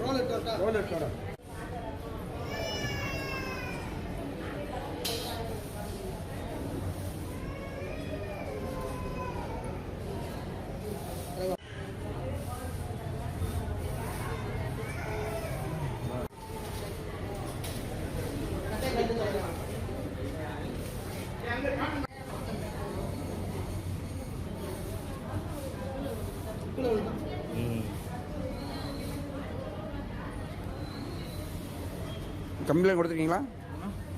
Roller roller complaint கொடுத்துருக்கீங்களா?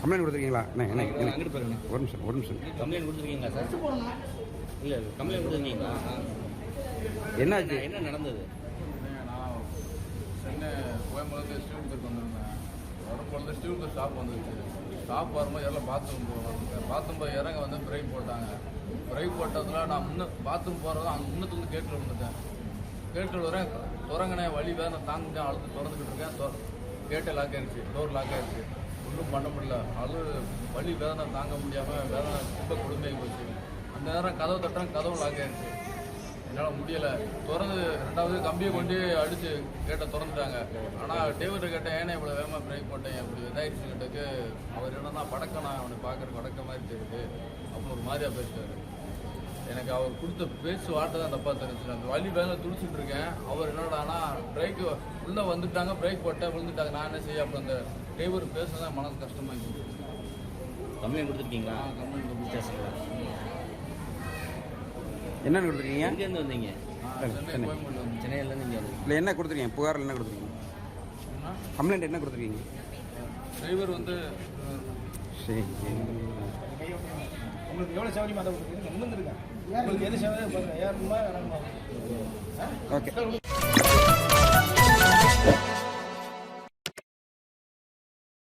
Complaint கொடுத்துருக்கீங்களா? என்ன என்ன என்ன அங்கிட்டு பாருங்க. ஒரு நிமிஷம் ஒரு நிமிஷம். கம்ப்ளைண்ட் கொடுத்துருக்கீங்களா சார்? இல்லை இல்லை கம்ப்ளைண்ட் கொடுத்துருக்கீங்களா? என்னாச்சு? என்ன நடந்தது? நான் சென்னை கோயம்புலேருந்து ஸ்டூடெண்ட்ஸுக்கு வந்திருந்தேன். வரும்பொழுது ஸ்டூடெண்ட் ஸ்டாப் வந்துருச்சு. ஸ்டாப் வரும்போது எல்லாம் பாத்ரூம் போவாங்க பாத்ரூம் போய் இறங்க வந்து பிரேக் போட்டாங்க. பிரேக் போட்டதில் நான் முன்ன பாத்ரூம் போகிறதும் அங்கே முன்னத்துலேருந்து கேட்டில் வந்துட்டேன் கேட்டில் வரேன் துறங்கினேன் வழி வேற நான் தாங்கிட்டேன் அழுத்து திறந்துக்கிட்டு இருக்கேன். கேட்டை கேட்டே லாக் ஆயிடுச்சு டோர் லாக் ஆயிடுச்சு ஒன்றும் பண்ண முடியல. அழு வழி வேதனை தாங்க முடியாமல் வேதனை ரொம்ப கொடுமையாக போச்சு. அந்த நேரம் கதவு தட்டுறேன் கதவு லாக் ஆயிடுச்சு என்னால் முடியலை. திறந்து ரெண்டாவது கம்பியை கொண்டு அடித்து கேட்டை திறந்துட்டாங்க. ஆனால் டேவிட்ட கேட்டேன் ஏன்னா இவ்வளோ வேகமாக பிரேக் போட்டேன் இப்படி இதாகிடுச்சு கேட்டதுக்கு அவர் என்னன்னா படக்கம் அவனை பார்க்குற படக்க மாதிரி தெரியுது. அப்புறம் ஒரு மாதிரியாக பேசிட்டாரு. எனக்கு அவர் கொடுத்த பேச்சு வார்த்தை தான் தப்பாக தெரிஞ்சு அந்த வழி வேலை துடிச்சிட்டு இருக்கேன். அவர் என்னடானா பிரேக் உள்ளே வந்துட்டாங்க பிரேக் போட்டேன் விழுந்துட்டாங்க. நான் என்ன செய்ய? அப்புறம் அந்த டிரைவர் பேசுனதான் மனசு கஷ்டமாக இருந்துச்சு கம்ப்ளைண்ட் கொடுத்துருக்கீங்களா? கம்ப்ளைண்ட் ஸ்டேஷனில் என்னன்னு கொடுத்துருக்கீங்க எங்கேருந்து வந்தீங்க சென்னை சென்னையிலேருந்து இங்கே வந்து இல்லை என்ன கொடுத்துருக்கீங்க புகார் என்ன கொடுத்துருக்கீங்க கம்ப்ளைண்ட் என்ன கொடுத்துருக்கீங்க டிரைவர் வந்து சரி உங்களுக்கு எவ்வளோ சௌகரியமாக அதை உங்களுக்கு எது சௌகரியம் ஓகே